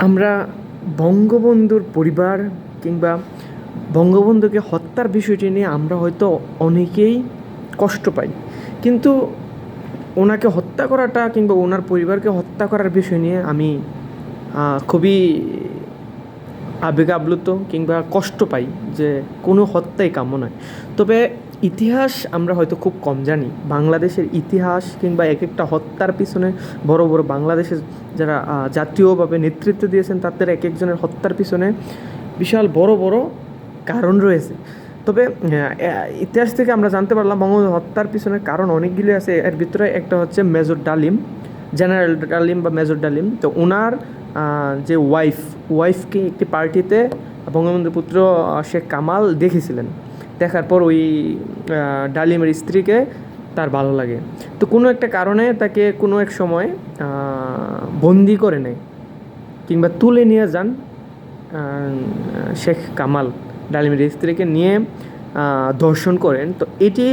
আমরা বঙ্গবন্ধুর পরিবার কিংবা বঙ্গবন্ধুকে হত্যার বিষয়টি নিয়ে আমরা হয়তো অনেকেই কষ্ট পাই। কিন্তু ওনাকে হত্যা করাটা কিংবা ওনার পরিবারকে হত্যা করার বিষয় নিয়ে আমি খুবই আবেগ কিংবা কষ্ট পাই যে কোনো হত্যাই কাম্য নয়। তবে ইতিহাস আমরা হয়তো খুব কম জানি। বাংলাদেশের ইতিহাস কিংবা এক একটা হত্যার পিছনে বড় বড় বাংলাদেশের যারা জাতীয়ভাবে নেতৃত্ব দিয়েছেন, তাদের এক একজনের হত্যার পিছনে বিশাল বড় বড় কারণ রয়েছে। তবে ইতিহাস থেকে আমরা জানতে পারলাম বঙ্গবন্ধু হত্যার পিছনে কারণ অনেকগুলি আছে। এর ভিতরে একটা হচ্ছে মেজর ডালিম, জেনারেল ডালিম বা মেজর ডালিম। তো ওনার যে ওয়াইফ, ওয়াইফকে একটি পার্টিতে বঙ্গবন্ধুর পুত্র শেখ কামাল দেখেছিলেন। দেখার পর ওই ডালিমের স্ত্রীকে তার ভালো লাগে। তো কোনো একটা কারণে তাকে কোনো এক সময় বন্দি করে নেয়। কিংবা তুলে নিয়ে যান শেখ কামাল, ডালিমের স্ত্রীকে নিয়ে ধর্ষণ করেন। তো এটি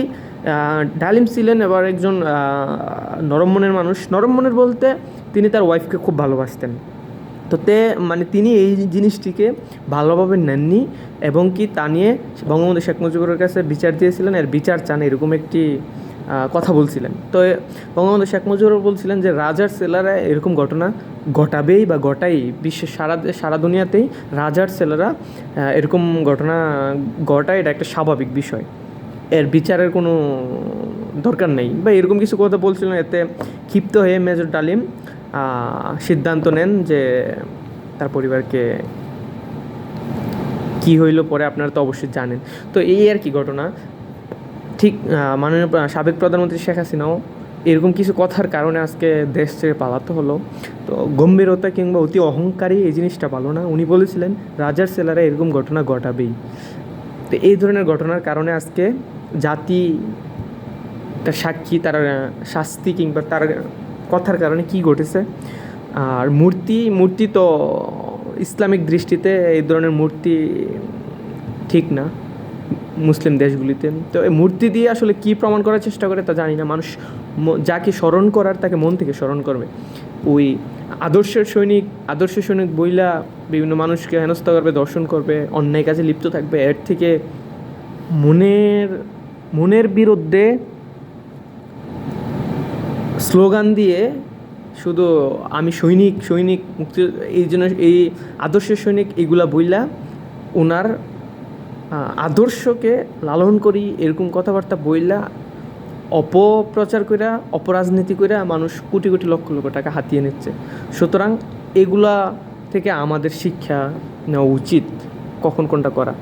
ডালিম ছিলেন এবার একজন নরম মনের মানুষ। নরম মনের বলতে তিনি তার ওয়াইফকে খুব ভালোবাসতেন। তো তে মানে তিনি এই জিনিসটিকে ভালোভাবে নেননি এবং কি তা নিয়ে বঙ্গবন্ধু শেখ মুজিবুরের কাছে বিচার দিয়েছিলেন, এর বিচার চান এরকম একটি কথা বলছিলেন। তো বঙ্গবন্ধু শেখ মুজিবুর বলছিলেন যে, রাজার সেলারা এরকম ঘটনা ঘটাবেই বা ঘটাই। বিশ্বের সারা সারা দুনিয়াতেই রাজার ছেলেরা এরকম ঘটনা ঘটায়, এটা একটা স্বাভাবিক বিষয়। এর বিচারের কোনো দরকার নেই। বা এরকম কিছু কথা বলছিলেন, এতে ক্ষিপ্ত হয়ে মেজর ডালিম সিদ্ধান্ত নেন যে তার পরিবারকে কি হইল পরে আপনারা তো অবশ্যই জানেন। তো এই আর কি ঘটনা। ঠিক মাননীয় সাবেক প্রধানমন্ত্রী শেখ হাসিনাও এরকম কিছু কথার কারণে আজকে দেশ থেকে পালাতে হলো। তো গম্ভীরতা কিংবা অতি অহংকারী এই জিনিসটা পালো না। উনি বলেছিলেন, রাজার ছেলেরা এরকম ঘটনা ঘটাবেই। তো এই ধরনের ঘটনার কারণে আজকে জাতি, তার সাক্ষী, তার শাস্তি কিংবা তার কথার কারণে কি ঘটেছে? আর মূর্তি মূর্তি তো ইসলামিক দৃষ্টিতে এই ধরনের মূর্তি ঠিক না, মুসলিম দেশগুলিতে। তো এই মূর্তি দিয়ে আসলে কি প্রমাণ করার চেষ্টা করে তা জানি না। মানুষ যাকে স্মরণ করার, তাকে মন থেকে স্মরণ করবে। ওই আদর্শের সৈনিক আদর্শ সৈনিক বইলা বিভিন্ন মানুষকে হেনস্থা করবে, দর্শন করবে, অন্যায় কাজে লিপ্ত থাকবে। এর থেকে মনের মনের বিরুদ্ধে স্লোগান দিয়ে শুধু আমি সৈনিক সৈনিক মুক্তি, এই জন্য এই আদর্শের সৈনিক এগুলা বইলা ওনার আদর্শকে লালন করি, এরকম কথাবার্তা বইলা অপপ্রচার কইরা, অপরাজনীতি কইরা মানুষ কোটি কোটি লক্ষ লক্ষ টাকা হাতিয়ে নিচ্ছে। সুতরাং এগুলা থেকে আমাদের শিক্ষা নেওয়া উচিত, কখন কোনটা করা।